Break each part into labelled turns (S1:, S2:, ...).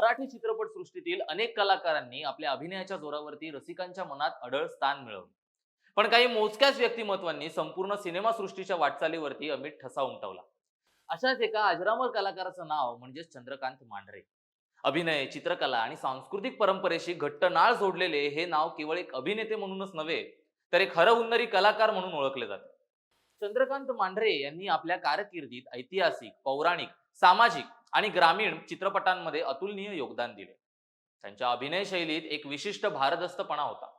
S1: मराठी चित्रपटसृष्टीतील अनेक कलाकारांनी आपल्या अभिनयाच्या जोरावरती रसिकांच्या मनात अढळ स्थान मिळवलं. पण काही मोजक्याच व्यक्तिमत्वांनी संपूर्ण सिनेमासृष्टीच्या वाटचालीवरती अमित ठसा उमटवला. अशाच एका अजरामर कलाकाराचं नाव म्हणजेच चंद्रकांत मांढरे. अभिनय चित्रकला आणि सांस्कृतिक परंपरेशी घट्ट नाळ जोडलेले हे नाव केवळ एक अभिनेते म्हणूनच नव्हे तर एक हरहुन्नरी कलाकार म्हणून ओळखले जाते. चंद्रकांत मांढरे यांनी आपल्या कारकिर्दीत ऐतिहासिक पौराणिक सामाजिक आणि ग्रामीण चित्रपटांमध्ये अतुलनीय योगदान दिले. त्यांच्या अभिनय शैलीत एक विशिष्ट भारदस्तपणा होता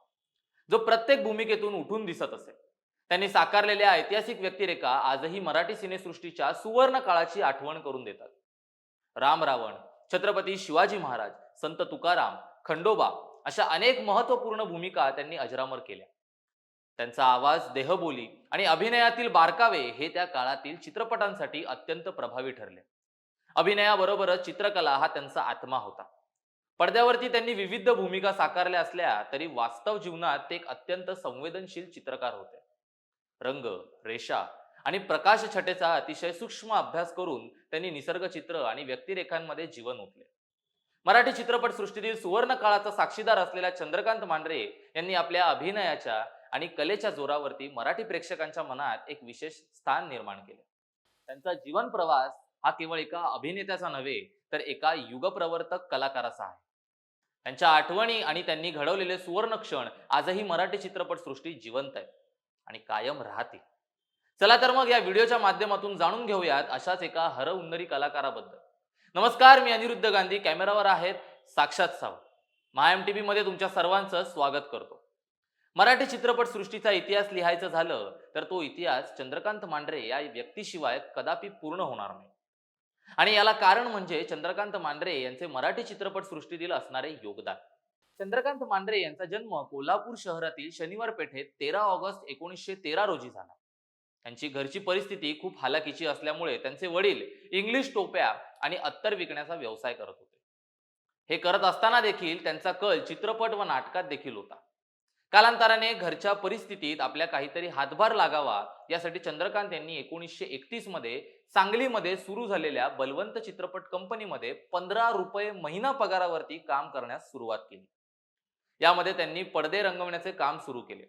S1: जो प्रत्येक भूमिकेतून उठून दिसत असे. त्यांनी साकारलेल्या ऐतिहासिक व्यक्तिरेखा आजही मराठी सिनेसृष्टीच्या सुवर्ण काळाची आठवण करून देतात. राम रावण छत्रपती शिवाजी महाराज संत तुकाराम खंडोबा अशा अनेक महत्त्वपूर्ण भूमिका त्यांनी अजरामर केल्या. त्यांचा आवाज देहबोली आणि अभिनयातील बारकावे हे त्या काळातील चित्रपटांसाठी अत्यंत प्रभावी ठरले. अभिनयाबरोबरच चित्रकला हा त्यांचा आत्मा होता. पडद्यावरती त्यांनी विविध भूमिका साकारल्या असल्या तरी वास्तव जीवनात ते एक अत्यंत संवेदनशील चित्रकार होते. रंग रेषा आणि प्रकाश छटेचा अतिशय सूक्ष्म अभ्यास करून त्यांनी निसर्ग चित्र आणि व्यक्तिरेखांमध्ये जीवन ओतले. मराठी चित्रपट सृष्टीतील सुवर्ण काळाचा साक्षीदार असलेल्या चंद्रकांत मांढरे यांनी आपल्या अभिनयाच्या आणि कलेच्या जोरावरती मराठी प्रेक्षकांच्या मनात एक विशेष स्थान निर्माण केले. त्यांचा जीवन प्रवास हा केवळ एका अभिनेत्याचा नव्हे तर एका युगप्रवर्तक कलाकाराचा आहे. त्यांच्या आठवणी आणि त्यांनी घडवलेले सुवर्ण क्षण आजही मराठी चित्रपट सृष्टी जिवंत आहे आणि कायम राहतील. चला तर मग या व्हिडिओच्या माध्यमातून जाणून घेऊयात अशाच एका हरहुन्नरी कलाकाराबद्दल. नमस्कार मी अनिरुद्ध गांधी. कॅमेरावर आहेत साक्षात सावंत. एम टीव्ही मध्ये तुमच्या सर्वांचं स्वागत करतो. मराठी चित्रपट सृष्टीचा इतिहास लिहायचं झालं तर तो इतिहास चंद्रकांत मांढरे या व्यक्तीशिवाय कदापि पूर्ण होणार नाही. आणि याला कारण म्हणजे चंद्रकांत मांढरे यांचे मराठी चित्रपट सृष्टीतील असणारे योगदान. चंद्रकांत मांढरे यांचा जन्म कोल्हापूर शहरातील शनिवार पेठेत तेरा ऑगस्ट एकोणीसशे तेरा रोजी झाला. त्यांची घरची परिस्थिती खूप हालाकीची असल्यामुळे त्यांचे वडील इंग्लिश टोप्या आणि अत्तर विकण्याचा व्यवसाय करत होते. हे करत असताना देखील त्यांचा कल चित्रपट व नाटकात देखील होता. कालांतराने घरच्या परिस्थितीत आपल्या काहीतरी हातभार लागावा यासाठी चंद्रकांत यांनी एकोणीसशे एकतीसमध्ये सांगलीमध्ये सुरू झालेल्या बलवंत चित्रपट कंपनीमध्ये पंधरा रुपये महिना पगारावरती काम करण्यास सुरुवात केली. यामध्ये त्यांनी पडदे रंगवण्याचे काम सुरू केले.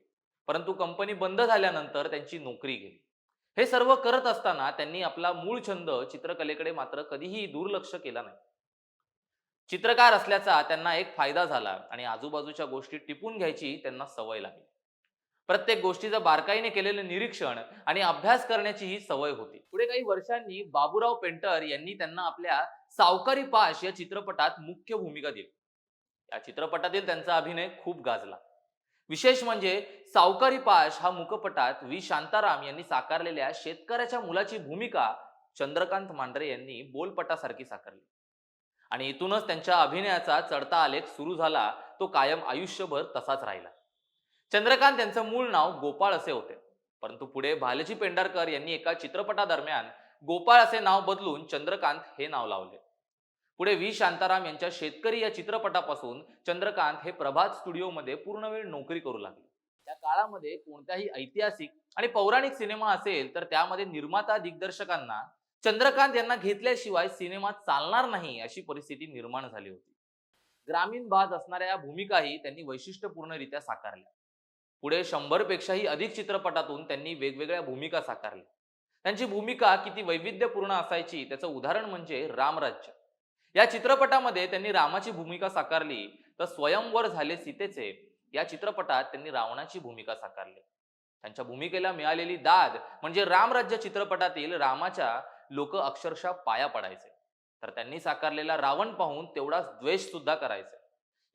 S1: परंतु कंपनी बंद झाल्यानंतर त्यांची नोकरी गेली. हे सर्व करत असताना त्यांनी आपला मूळ छंद चित्रकलेकडे मात्र कधीही दुर्लक्ष केला नाही. चित्रकार असल्याचा त्यांना एक फायदा झाला आणि आजूबाजूच्या गोष्टी टिपून घ्यायची त्यांना सवय लागली. प्रत्येक गोष्टीचं बारकाईने केलेलं निरीक्षण आणि अभ्यास करण्याची ही सवय होती. पुढे काही वर्षांनी बाबूराव पेंटर यांनी त्यांना आपल्या सावकारी पाश या चित्रपटात मुख्य भूमिका दिली. या चित्रपटातील त्यांचा अभिनय खूप गाजला. विशेष म्हणजे सावकारी पाश हा मुखपटात व्ही. शांताराम यांनी साकारलेल्या शेतकऱ्याच्या मुलाची भूमिका चंद्रकांत मांढरे यांनी बोलपटासारखी साकारली. आणि इथूनच त्यांच्या अभिनयाचा चढता आलेख सुरू झाला तो कायम आयुष्यभर तसाच राहिला. चंद्रकांत यांचं मूळ नाव गोपाळ असे होते. परंतु पुढे भालजी पेंढारकर यांनी एका चित्रपटादरम्यान गोपाळ असे नाव बदलून चंद्रकांत हे नाव लावले. पुढे व्ही. शांताराम यांच्या शेतकरी या चित्रपटापासून चंद्रकांत हे प्रभात स्टुडिओमध्ये पूर्ण वेळ नोकरी करू लागले. त्या काळामध्ये कोणत्याही ऐतिहासिक आणि पौराणिक सिनेमा असेल तर त्यामध्ये निर्माता दिग्दर्शकांना चंद्रकांत यांना घेतल्याशिवाय सिनेमा चालणार नाही अशी परिस्थिती निर्माण झाली होती. ग्रामीण भाग असणाऱ्या या भूमिकाही त्यांनी वैशिष्ट्यपूर्णरित्या साकारल्या. पुढे शंभर पेक्षाही अधिक चित्रपटातून त्यांनी वेगवेगळ्या भूमिका साकारल्या. त्यांची भूमिका किती वैविध्यपूर्ण असायची त्याचं उदाहरण म्हणजे रामराज्य या चित्रपटामध्ये त्यांनी रामाची भूमिका साकारली तर स्वयंवर झाले सीतेचे. या चित्रपटात त्यांनी रावणाची भूमिका साकारली. त्यांच्या भूमिकेला मिळालेली दाद म्हणजे रामराज्य चित्रपटातील रामाच्या लोक अक्षरशः पाया पडायचे. तर त्यांनी साकारलेला रावण पाहून तेवढाच द्वेष सुद्धा करायचे.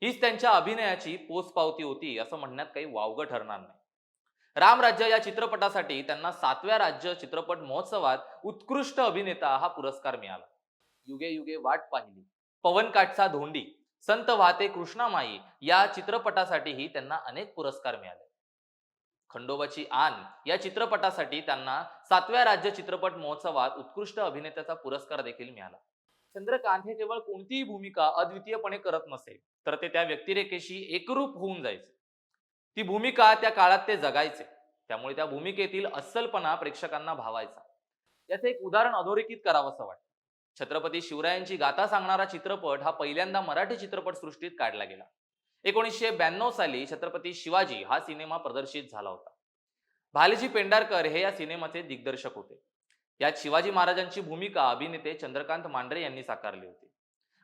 S1: हीच त्यांच्या अभिनयाची पोचपावती होती असं म्हणण्यात काही वावगं ठरणार नाही. रामराज्य या चित्रपटासाठी त्यांना सातव्या राज्य चित्रपट महोत्सवात उत्कृष्ट अभिनेता हा पुरस्कार मिळाला. युगे युगे वाट पाहिली. पवन काठचा धोंडी संत वाहते कृष्णामाई या चित्रपटासाठीही त्यांना अनेक पुरस्कार मिळाले. खंडोबाची आन या चित्रपटासाठी त्यांना सातव्या राज्य चित्रपट महोत्सवात उत्कृष्ट अभिनेत्याचा पुरस्कार देखील मिळाला. चंद्रकांत हे केवळ कोणतीही भूमिका अद्वितीयपणे करत नसे तर ते त्या व्यक्तिरेखेशी एकरूप होऊन जायचे. ती भूमिका त्या काळात ते जगायचे त्यामुळे त्या भूमिकेतील अस्सलपणा प्रेक्षकांना भावायचा. याचे एक उदाहरण अधोरेखित करावंसं वाटतं. छत्रपती शिवरायांची गाथा सांगणारा चित्रपट हा पहिल्यांदा मराठी चित्रपट सृष्टीत काढला गेला. एकोणीसशे ब्याण्णव साली छत्रपती शिवाजी हा सिनेमा प्रदर्शित झाला होता. भालेजी पेंढारकर हे या सिनेमाचे दिग्दर्शक होते. यात शिवाजी महाराजांची भूमिका अभिनेते चंद्रकांत मांढरे यांनी साकारली होती.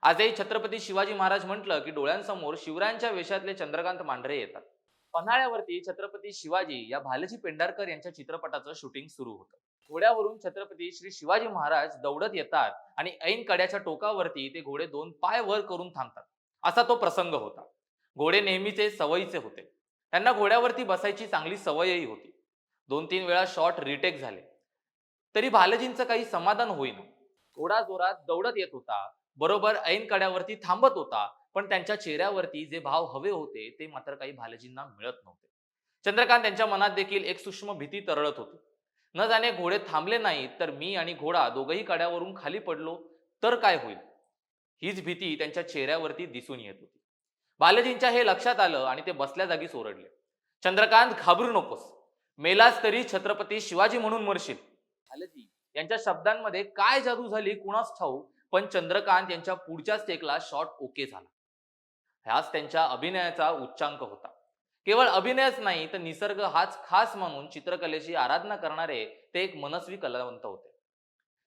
S1: आजही छत्रपती शिवाजी महाराज म्हटलं की डोळ्यांसमोर शिवरायांच्या वेशातले चंद्रकांत मांढरे येतात. पन्हाळ्यावरती छत्रपती शिवाजी या भालजी पेंडारकर यांच्या चित्रपटाचं शूटिंग सुरू होतं. घोड्यावरून छत्रपती श्री शिवाजी महाराज दौडत येतात आणि ऐन कड्याच्या टोकावरती ते घोडे दोन पाय वर करून थांबतात. असा तो प्रसंग होता. घोडे नेहमीचे सवयीचे होते. त्यांना घोड्यावरती बसायची चांगली सवयही होती. दोन तीन वेळा शॉट रिटेक झाले. तरी भालजींचं काही समाधान होईना. घोडा जोरात दौडत येत होता. बरोबर ऐन कड्यावरती थांबत होता. पण त्यांच्या चेहऱ्यावरती जे भाव हवे होते ते मात्र काही भालजींना मिळत नव्हते. चंद्रकांत त्यांच्या मनात देखील एक सूक्ष्म भीती तरळत होती. न जाणे घोडे थांबले नाहीत तर मी आणि घोडा दोघही कड्यावरून खाली पडलो तर काय होईल? हीच भीती त्यांच्या चेहऱ्यावरती दिसून येत होती. बालाजींच्या हे लक्षात आलं आणि ते बसल्या जागी सोरडले. चंद्रकांत घाबरू नकोस. मेलास तरी छत्रपती शिवाजी म्हणून मरशील. बालाजी यांच्या शब्दांमध्ये काय जादू झाली कुणास ठाऊ पण चंद्रकांत यांच्या पुढच्या स्टेकला शॉट ओके झाला. ह्याच त्यांच्या अभिनयाचा उच्चांक होता. केवळ अभिनयच नाही तर निसर्ग हाच खास मानून चित्रकलेची आराधना करणारे ते एक मनस्वी कलावंत होते.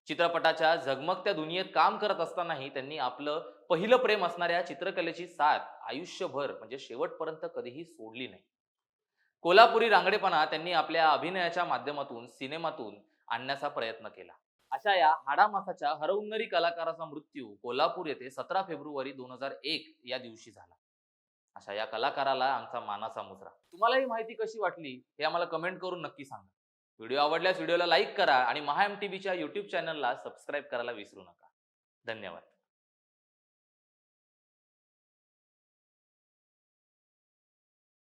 S1: चित्रपटाच्या झगमगत्या दुनियेत काम करत असतानाही त्यांनी आपलं पहिलं प्रेम असणाऱ्या चित्रकलेची साथ आयुष्यभर म्हणजे शेवटपर्यंत कधीही सोडली नाही. कोल्हापुरी रांगडेपणा त्यांनी आपल्या अभिनयाच्या माध्यमातून सिनेमातून आणण्याचा प्रयत्न केला. अशा या हाडामासाच्या हरवणारी कलाकाराचा मृत्यू कोल्हापूर येथे सतरा फेब्रुवारी दोन हजार एक या दिवशी झाला. अशा या कलाकाराला आमचा मानाचा मुजरा. तुम्हाला ही माहिती कशी वाटली हे आम्हाला कमेंट करून नक्की सांगा. व्हिडिओ आवडल्यास व्हिडिओला लाईक करा आणि महा एम टी व्हीच्या युट्यूब चॅनलला सबस्क्राईब करायला विसरू नका. धन्यवाद.